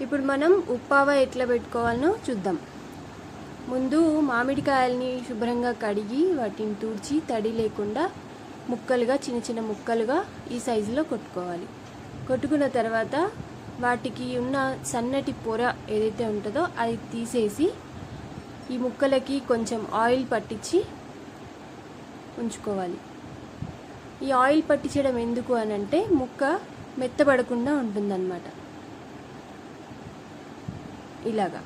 ఇప్పుడు మనం ఉప్పావ ఎట్లా పెట్టుకోవాలనో చూద్దాం. ముందు మామిడికాయల్ని శుభ్రంగా కడిగి వాటిని తుడిచి తడి లేకుండా ముక్కలుగా చిన్న చిన్న ముక్కలుగా ఈ సైజులో కొట్టుకోవాలి. కొట్టుకున్న తర్వాత వాటికి ఉన్న సన్నటి పొర ఏదైతే ఉంటుందో అది తీసేసి ఈ ముక్కలకి కొంచెం ఆయిల్ పట్టించి ఉంచుకోవాలి. ఈ ఆయిల్ పట్టించడం ఎందుకు అని అంటే ముక్క మెత్తబడకుండా ఉంటుందన్నమాట. ఇలాగా.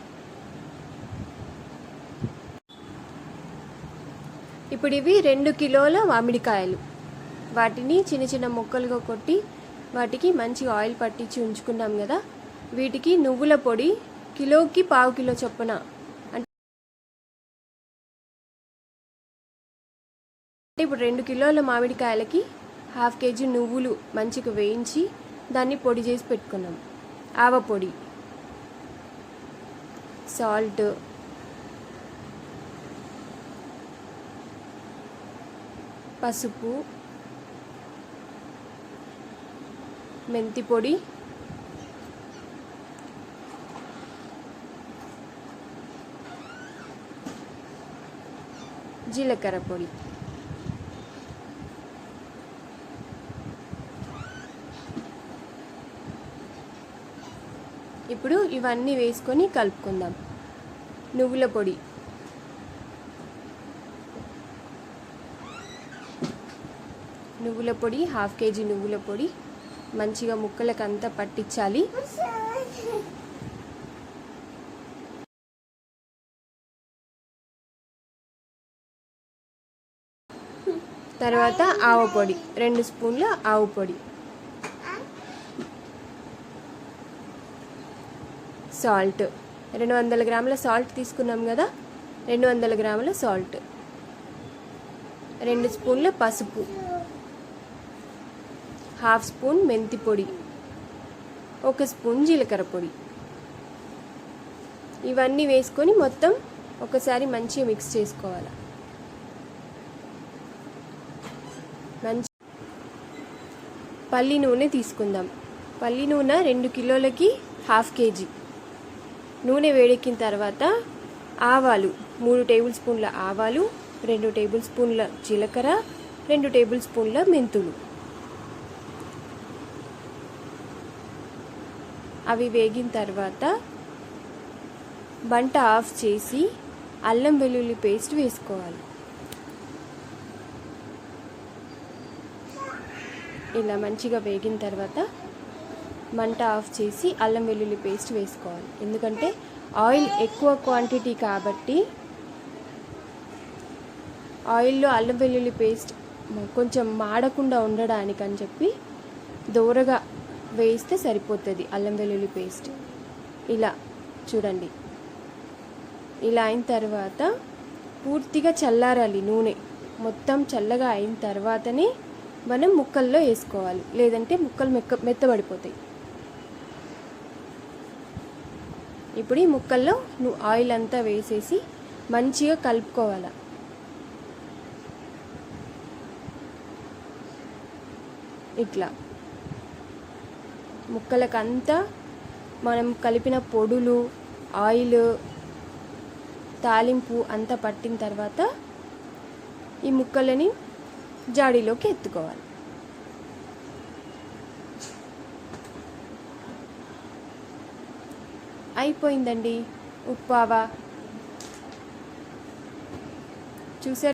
ఇప్పుడు ఇవి రెండు కిలోల మామిడికాయలు. వాటిని చిన్న చిన్న ముక్కలుగా కొట్టి వాటికి మంచిగా ఆయిల్ పట్టించి ఉంచుకున్నాం కదా. వీటికి నువ్వుల పొడి కిలోకి పావు కిలో చొప్పున. అంటే ఇప్పుడు రెండు కిలోల మామిడికాయలకి హాఫ్ కేజీ నువ్వులు మంచిగా వేయించి దాన్ని పొడి చేసి పెట్టుకున్నాం. ఆవ పొడి. సాల్ట్. పసుపు. మెంతి పొడి. జీలకర్ర పొడి. ఇప్పుడు ఇవన్నీ వేసుకొని కలుపుకుందాం. నువ్వుల పొడి. నువ్వుల పొడి హాఫ్ కేజీ నువ్వుల పొడి. మంచిగా ముక్కలకు అంతా పట్టించాలి. తర్వాత ఆవు పొడి. రెండు స్పూన్ల ఆవు పొడి. సాల్ట్. రెండు వందల గ్రాముల సాల్ట్ తీసుకున్నాం కదా? రెండు వందల గ్రాముల సాల్ట్. రెండు స్పూన్ల పసుపు. హాఫ్ స్పూన్ మెంతి పొడి. ఒక స్పూన్ జీలకర్ర పొడి. ఇవన్నీ వేసుకొని మొత్తం ఒకసారి మంచిగా మిక్స్ చేసుకోవాలి. మంచి పల్లి నూనె తీసుకుందాం. పల్లి నూనె రెండు కిలోలకి హాఫ్ కేజీ. నూనె వేడెక్కిన తర్వాత ఆవాలు మూడు టేబుల్ స్పూన్ల ఆవాలు రెండు టేబుల్ స్పూన్ల జీలకర్ర రెండు టేబుల్ స్పూన్ల మెంతులు. అవి వేగిన తర్వాత బంట ఆఫ్ చేసి అల్లం వెల్లుల్లి పేస్ట్ వేసుకోవాలి. ఇలా మంచిగా వేగిన తర్వాత మంట ఆఫ్ చేసి అల్లం వెల్లుల్లి పేస్ట్ వేసుకోవాలి. ఎందుకంటే ఆయిల్ ఎక్కువ క్వాంటిటీ కాబట్టి ఆయిల్లో అల్లం వెల్లుల్లి పేస్ట్ కొంచెం మాడకుండా ఉండడానికి అని చెప్పి దూరగా వేస్తే సరిపోతుంది అల్లం వెల్లుల్లి పేస్ట్. ఇలా చూడండి. ఇలా అయిన తర్వాత పూర్తిగా చల్లారాలి నూనె. మొత్తం చల్లగా అయిన తర్వాతనే మనం ముక్కల్లో వేసుకోవాలి. లేదంటే ముక్కలు మెక్క మెత్తబడిపోతాయి. ఇప్పుడు ఈ ముక్కల్లో నువ్వు ఆయిల్ అంతా వేసేసి మంచిగా కలుపుకోవాలి. ఇట్లా. ముక్కలకంతా మనం కలిపిన పొడులు ఆయిల్ తాలింపు అంతా పట్టిన తర్వాత ఈ ముక్కలని జాడీలోకి ఎత్తుకోవాలి. అయిపోయిందండి. ఉప్పావా చూసారు